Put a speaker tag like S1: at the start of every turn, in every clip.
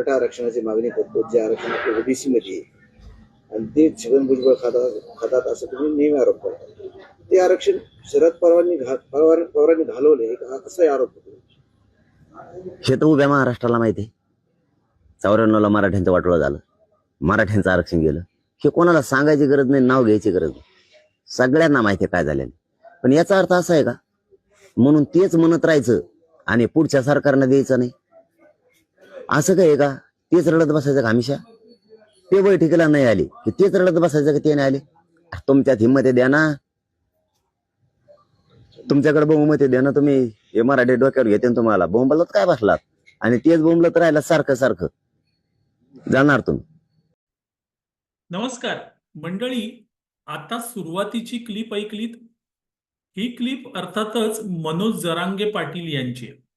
S1: मराठा आरक्षणाची मागणी करतो जे आरक्षण आपल्या ओबीसी मध्ये आहे. आणि ते छगन भुजबळ खातात खातात असं तुम्ही नेहमी आरोप करता. ते आरक्षण शरद पवारांनी घा पवार पवारांनी घालवले हा आरोप होतो.
S2: हे तर उभ्या महाराष्ट्राला माहिती आहे. चौऱ्याण्णवला मराठ्यांचं वाटोळं झालं. मराठ्यांचं आरक्षण गेलं. हे कोणाला सांगायची गरज नाही नाव घ्यायची गरज नाही. सगळ्यांना माहिती आहे काय झालेलं पण याचा अर्थ असा आहे का? म्हणून तेच म्हणत राहायचं आणि पुढच्या सरकारनं द्यायचं नाही. असं काय आहे का? तेच रडत बसायचं का हमेशा ते बैठकीला नाही आले. की तेच रडत बसायचं का ते नाही आले? तुमच्यात हिंमत आहे द्या ना. तुमच्याकडे बहुमत आहे द्या ना तुम्ही. हे मराठी डोक्यावर घेते ना तुम्हाला. बोंबलत काय बसलात? आणि तेच बोंबलत राहिला सारखं सारखं. जाणार तुम्ही.
S3: नमस्कार. मंडळी आता सुरुवातीची क्लिप ऐकलीत. ही क्लिप अर्थातच मनोज जरांगे पाटील यांची आहे.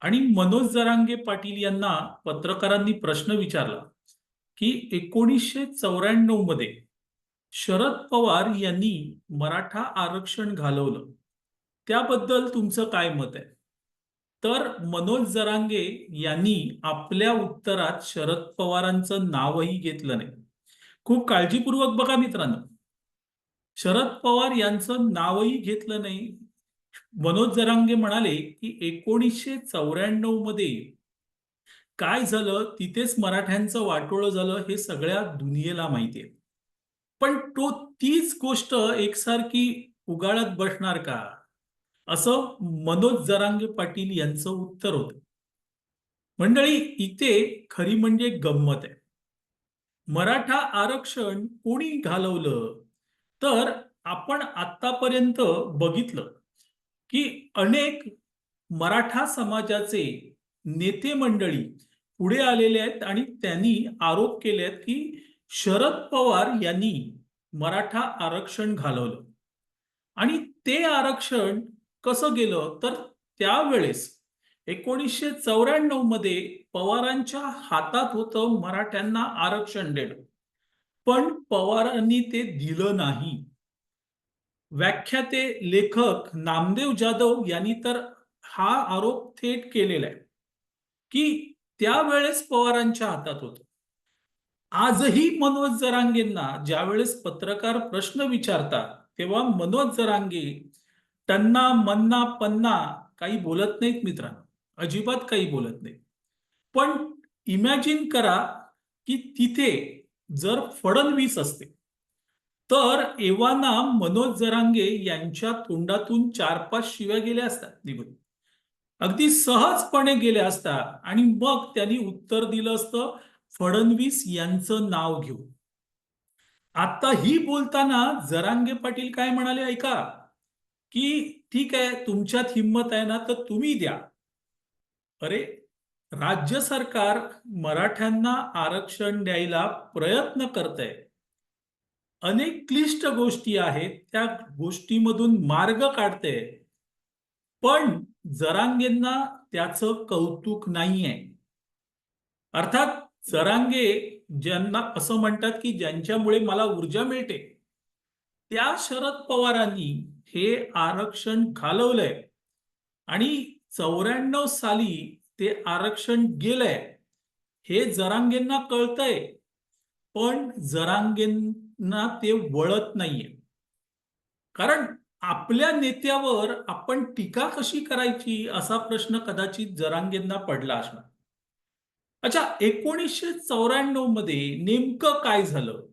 S3: आणि मनोज जरांगे पाटील यांना पत्रकारांनी प्रश्न विचारला की एकोणीसशे चौऱ्याण्णवमध्ये शरद पवार यांनी मराठा आरक्षण घालवलं. त्याबद्दल तुमचं काय मत आहे? तर मनोज जरांगे यांनी आपल्या उत्तरात शरद पवारांचं नावही घेतलं नाही. खूप काळजीपूर्वक बघा मित्रांनो. शरद पवार यांचं नावही घेतलं नाही मनोज जरांगे म्हणाले की एकोणीसशे चौऱ्याण्णवमध्ये काय झालं? तिथेच मराठ्यांचं वाटोळं झालं हे सगळ्या दुनियेला माहिती आहे. पण तो तीच गोष्ट एकसारखी उगाळत बसणार का? असं मनोज जरांगे पाटील यांचं उत्तर होतं. मंडळी इथे खरी म्हणजे गंमत आहे. मराठा आरक्षण कोणी घालवलं? तर आपण आतापर्यंत बघितलं. की अनेक मराठा समाजाचे नेते मंडळी पुढे आलेले आहेत आणि त्यांनी आरोप केले आहेत की शरद पवार यांनी मराठा आरक्षण घालवलं. आणि ते आरक्षण कसं गेलं? तर त्यावेळेस एकोणीसशे चौऱ्याण्णवमध्ये पवारांच्या हातात होतं मराठ्यांना आरक्षण देणं. पण पवारांनी ते दिलं नाही. व्याख्याते लेखक नामदेव जाधव यांनी तर हा आरोप थेट केलेला आहे की त्यावेळेस पवारांच्या हातात होत. आजही मनोज जरांगेंना ज्यावेळेस पत्रकार प्रश्न विचारतात तेव्हा मनोज जरांगे टन्ना मन्ना पन्ना काही बोलत नाहीत मित्रांनो अजिबात काही बोलत नाही पण इमॅजिन करा की तिथे जर फडणवीस असते तर एव्हाना मनोज जरांगे यांच्या तोंडातून चार पाच शिव्या गेल्या असतात निघून. अगदी सहजपणे गेल्या असतात आणि मग त्यांनी उत्तर दिलं असतं फडणवीस यांचं नाव घेऊन. आता ही बोलताना जरांगे पाटील काय म्हणाले ऐका की ठीक आहे तुमच्यात हिंमत आहे ना तर तुम्ही द्या. अरे राज्य सरकार मराठ्यांना आरक्षण द्यायला प्रयत्न करत आहे अनेक क्लिष्ट गोष्टी आहेत त्या गोष्टीमधून मार्ग काढते. पण जरांगेंना त्याचं कौतुक नाहीये. अर्थात जरांगे ज्यांना असं म्हणतात की ज्यांच्यामुळे मला ऊर्जा मिळते त्या शरद पवारांनी हे आरक्षण घालवलंय. आणि चौऱ्याण्णव साली ते आरक्षण गेलंय. हे जरांगेंना कळतंय. पण ना ते वळत नाहीये. कारण आपल्या नेत्यावर आपण टीका कशी करायची असा प्रश्न कदाचित जरांगेंना पडला असणार. अच्छा एकोणीसशे चौऱ्याण्णवमध्ये नेमकं काय झालं?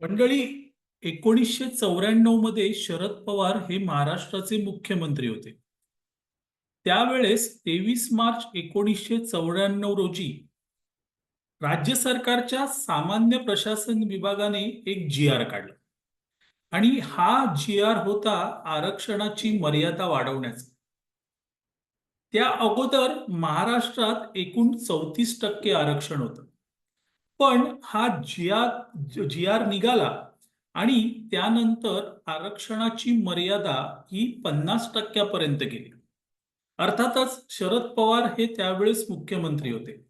S3: मंडळी एकोणीसशे चौऱ्याण्णवमध्ये शरद पवार हे महाराष्ट्राचे मुख्यमंत्री होते. त्यावेळेस तेवीस मार्च एकोणीसशे चौऱ्याण्णव रोजी राज्य सरकारच्या सामान्य प्रशासन विभागाने एक जी आर काढला. आणि हा जी आर होता आरक्षणाची मर्यादा वाढवण्याचा. त्या अगोदर महाराष्ट्रात एकूण चौतीस टक्के आरक्षण होतं. पण हा जी आर जी आर निघाला आणि त्यानंतर आरक्षणाची मर्यादा ही पन्नास टक्क्यापर्यंत गेली. अर्थातच शरद पवार हे त्यावेळेस मुख्यमंत्री होते.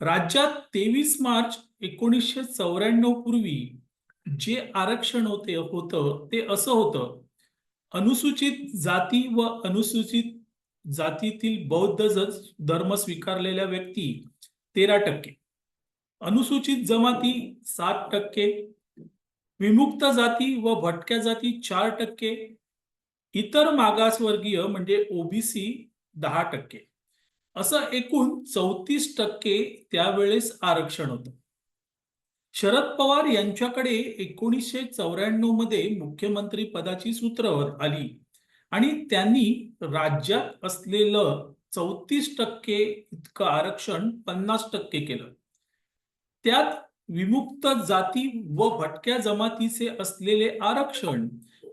S3: राज्यात तेवीस मार्च एकोणीसशे चौऱ्याण्णव पूर्वी जे आरक्षण होते होतं ते असं होतं. अनुसूचित जाती व अनुसूचित जातीतील बौद्ध धर्म स्वीकारलेल्या व्यक्ती तेरा टक्के. अनुसूचित जमाती सात टक्के. विमुक्त जाती व भटक्या जाती चार टक्के. इतर मागासवर्गीय म्हणजे ओबीसी दहा टक्के. असं एकूण चौतीस टक्के त्यावेळेस आरक्षण होतं. शरद पवार यांच्याकडे एकोणीसशे चौऱ्याण्णवमध्ये मुख्यमंत्री पदाची सूत्रवर आली आणि त्यांनी राज्यात असलेलं चौतीस टक्के इतकं आरक्षण पन्नास टक्के केलं. त्यात विमुक्त जाती व भटक्या जमातीचे असलेले आरक्षण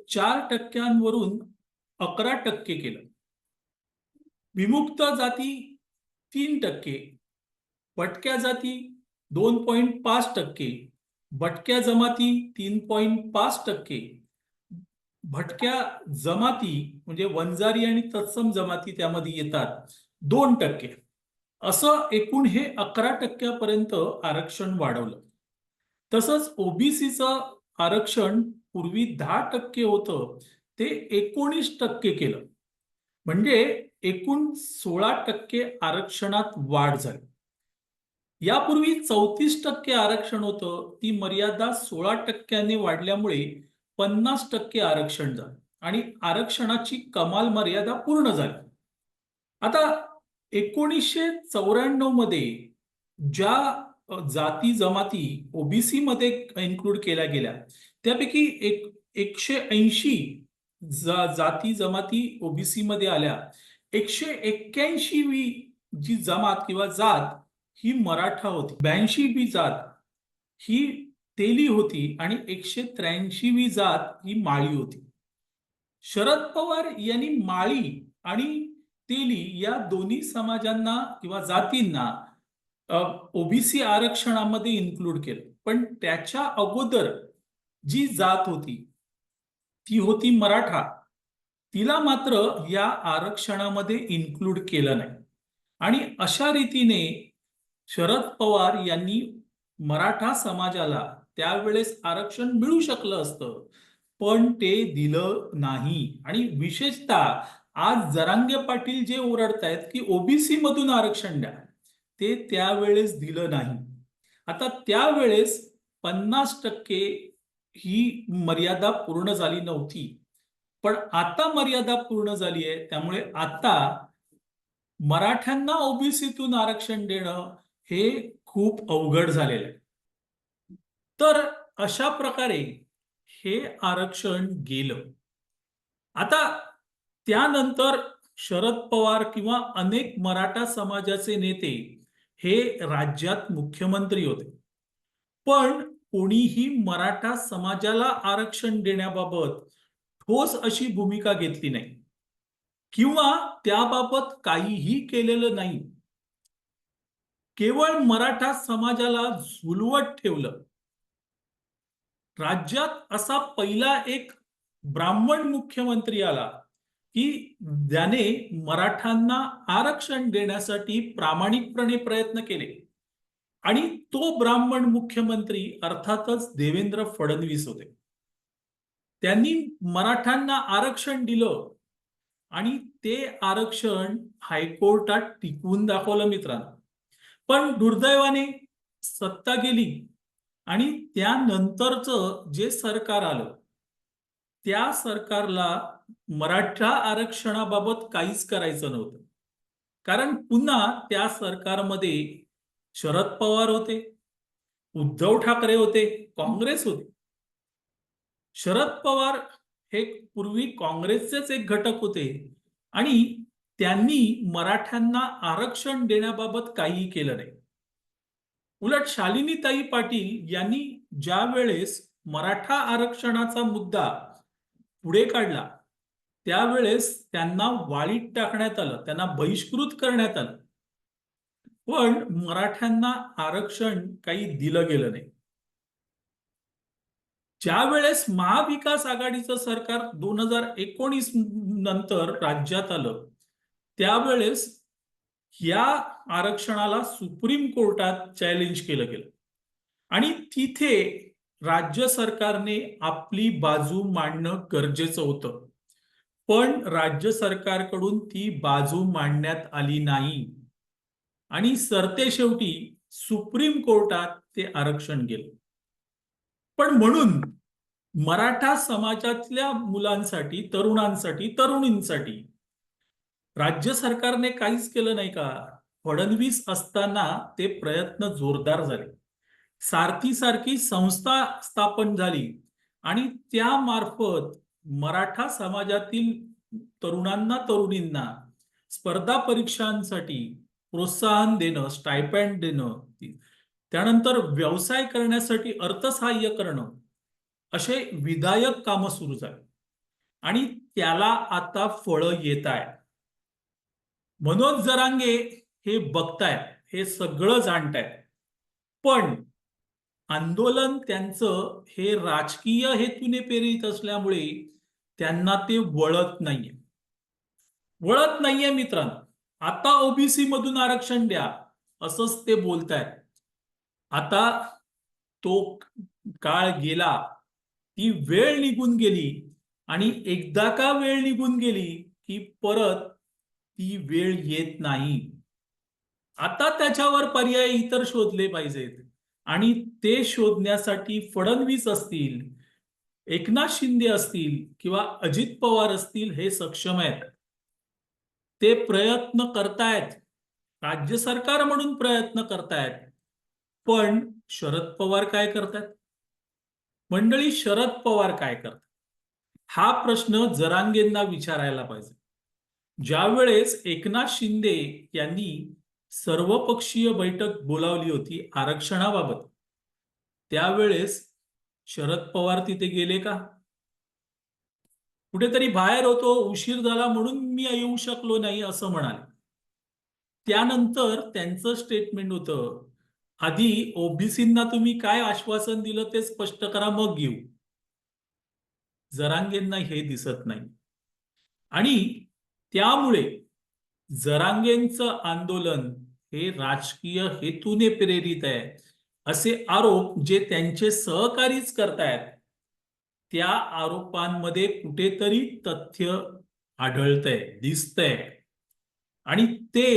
S3: चार टक्क्यांवरून अकरा टक्के केलं. विमुक्त जाती तीन टक्के भटक्या जाती दोन पॉईंट पाच टक्के भटक्या जमाती तीन पॉईंट पाच टक्के. भटक्या जमाती म्हणजे वंजारी आणि तत्सम जमाती त्यामध्ये येतात दोन टक्के. असं एकूण हे अकरा टक्क्यापर्यंत आरक्षण वाढवलं. तसंच ओबीसीचं आरक्षण पूर्वी दहा टक्के होतं ते एकोणीस टक्के केलं. म्हणजे एकूण सोळा टक्के आरक्षणात वाढ झाली. यापूर्वी चौतीस टक्के आरक्षण होतं ती मर्यादा सोळा टक्क्याने वाढल्यामुळे पन्नास टक्के आरक्षण झालं आणि आरक्षणाची कमाल मर्यादा पूर्ण झाली. आता एकोणीसशे चौऱ्याण्णवमध्ये ज्या जाती जमाती ओबीसी मध्ये इन्क्लूड केल्या गेल्या त्यापैकी एक एकशे ऐंशी जाती जमाती ओबीसी मध्ये आल्या. एकशे एक्क्याऐंशी जी जमात किंवा जात ही मराठा होती. ब्याऐंशी जात ही तेली होती आणि एकशे त्र्याऐंशी जात ही माळी होती. शरद पवार यांनी माळी आणि तेली या दोन्ही समाजांना किंवा जातींना ओबीसी आरक्षणामध्ये इन्क्लूड केलं. पण त्याच्या अगोदर जी जात होती ती होती मराठा. तिला मात्र या आरक्षणामध्ये इन्क्लूड केलं नाही. आणि अशा रीतीने शरद पवार यांनी मराठा समाजाला त्यावेळेस आरक्षण मिळू शकलं असतं पण ते दिलं नाही. आणि विशेषतः आज जरांगे पाटील जे ओरडतायत की ओबीसी मधून आरक्षण द्या ते त्यावेळेस दिलं नाही. आता त्यावेळेस पन्नास टक्के ही मर्यादा पूर्ण झाली नव्हती. पण आता मर्यादा पूर्ण झाली आहे त्यामुळे आता मराठ्यांना ओबीसीतून आरक्षण देणं हे खूप अवघड झालेलं आहे. तर अशा प्रकारे हे आरक्षण गेलं. आता त्यानंतर शरद पवार किंवा अनेक मराठा समाजाचे नेते हे राज्यात मुख्यमंत्री होते. पण कोणीही मराठा समाजाला आरक्षण देण्याबाबत ठोस अशी भूमिका घेतली नाही. किंवा त्याबाबत काहीही केलेलं नाही. केवळ मराठा समाजाला झुलवत ठेवलं. राज्यात असा पहिला एक ब्राह्मण मुख्यमंत्री आला की ज्याने मराठांना आरक्षण देण्यासाठी प्रामाणिकपणे प्रयत्न केले. आणि तो ब्राह्मण मुख्यमंत्री अर्थातच देवेंद्र फडणवीस होते. त्यांनी मराठ्यांना आरक्षण दिलं. आणि ते आरक्षण हायकोर्टात टिकवून दाखवलं मित्रांनो. पण दुर्दैवाने सत्ता गेली. आणि त्यानंतरचं जे सरकार आलं त्या सरकारला मराठा आरक्षणाबाबत काहीच करायचं नव्हतं. कारण पुन्हा त्या सरकारमध्ये शरद पवार होते उद्धव ठाकरे होते काँग्रेस होते. शरद पवार हे पूर्वी काँग्रेसचेच एक घटक होते. आणि त्यांनी मराठ्यांना आरक्षण देण्याबाबत काहीही केलं नाही. उलट शालिनीताई पाटील यांनी ज्या वेळेस मराठा आरक्षणाचा मुद्दा पुढे काढला त्यावेळेस त्यांना वाळीत टाकण्यात आलं त्यांना बहिष्कृत करण्यात आलं. पण मराठ्यांना आरक्षण काही दिलं गेलं नाही. ज्या वेळेस महाविकास आघाडीचं सरकार दोन हजार एकोणीस नंतर राज्यात आलं त्यावेळेस या आरक्षणाला सुप्रीम कोर्टात चॅलेंज केलं गेलं. आणि तिथे राज्य सरकारने आपली बाजू मांडणं गरजेचं होतं. पण राज्य सरकारकडून ती बाजू मांडण्यात आली नाही. आणि सरते शेवटी सुप्रीम कोर्टात ते आरक्षण गेलं. पण म्हणून मराठा समाजातल्या मुलांसाठी तरुणांसाठी तरुणींसाठी राज्य सरकारने काहीच केलं नाही का? फडणवीस असताना ते प्रयत्न जोरदार झाले. सारथी सारखी संस्था स्थापन झाली आणि त्यामार्फत मराठा समाजातील तरुणांना तरुणींना स्पर्धा परीक्षांसाठी प्रोत्साहन देणं स्टायपँड देणं त्यानंतर व्यवसाय करण्यासाठी अर्थसहाय्य करणं असे विधायक कामं सुरू झाले. आणि त्याला आता फळं येत आहे मनोज जरांगे हे बघतायत हे सगळं जाणतायत. पण आंदोलन त्यांचं हे राजकीय हेतूने प्रेरित असल्यामुळे त्यांना ते वळत नाहीये. वळत नाहीये मित्रांनो. आता ओबीसी मधून आरक्षण द्या असंच ते बोलतायत. आता तो काळ गेला ती वेळ निघून गेली आणि एकदा का वेळ निघून गेली की परत ती वेळ येत नाही. आता त्याच्यावर पर्याय इतर शोधले पाहिजेत आणि ते शोधण्यासाठी फडणवीस असतील एकनाथ शिंदे असतील किंवा अजित पवार असतील हे सक्षम आहेत. ते प्रयत्न करतायत राज्य सरकार म्हणून प्रयत्न करतायत. पण शरद पवार काय करतात? मंडळी शरद पवार काय करतात? हा प्रश्न जरांगेंना विचारायला पाहिजे. ज्यावेळेस एकनाथ शिंदे यांनी सर्वपक्षीय बैठक बोलावली होती आरक्षणाबाबत त्यावेळेस शरद पवार तिथे गेले का? कुठेतरी बाहेर होतो उशीर झाला म्हणून मी येऊ शकलो नाही असं म्हणाले. त्यानंतर त्यांचं स्टेटमेंट होतं आधी ओबीसींना तुम्ही काय आश्वासन दिलं ते स्पष्ट करा मग घेऊ. जरांगेंना हे दिसत नाही. आणि त्यामुळे जरांगेंचं आंदोलन हे राजकीय हेतूने प्रेरित आहे असे आरोप जे त्यांचे सहकारीच करतायत त्या आरोपांमध्ये कुठेतरी तथ्य आढळतंय दिसतंय. आणि ते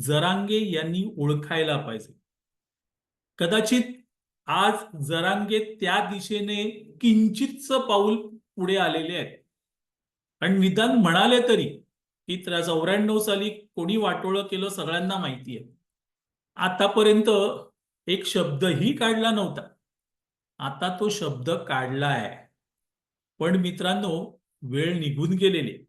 S3: जरांगे यांनी ओळखायला पाहिजे. कदाचित आज जरांगे त्या दिशेने किंचितच पाऊल पुढे आलेले आहेत. आणि निदान म्हणाले तरी की चौऱ्याण्णव साली कोणी वाटोळं केलं सगळ्यांना माहिती आहे. आतापर्यंत एक शब्दही काढला नव्हता. आता तो शब्द काढला आहे पण मित्रांनो वेळ निघून गेलेली. आहे.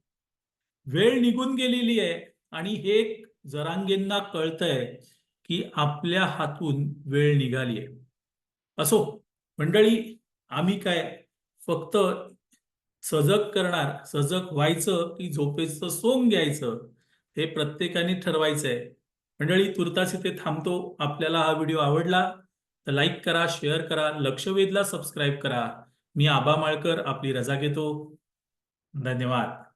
S3: वेळ निघून गेलेली आहे आणि हे जरांगेंना कळतंय. की आपल्या हातून वेळ निघाली आहे. असो मंडळी आम्ही काय फक्त सजग करणार सजग व्हायचं की झोपेचं सोंग घ्यायचं हे प्रत्येकाने ठरवायचं आहे मंडळी तुर्तास इथे थांबतो. आपल्याला हा व्हिडिओ आवडला तर लाईक करा शेअर करा लक्षवेधला सबस्क्राईब करा. मी आबा माळकर आपली रजा घेतो. धन्यवाद.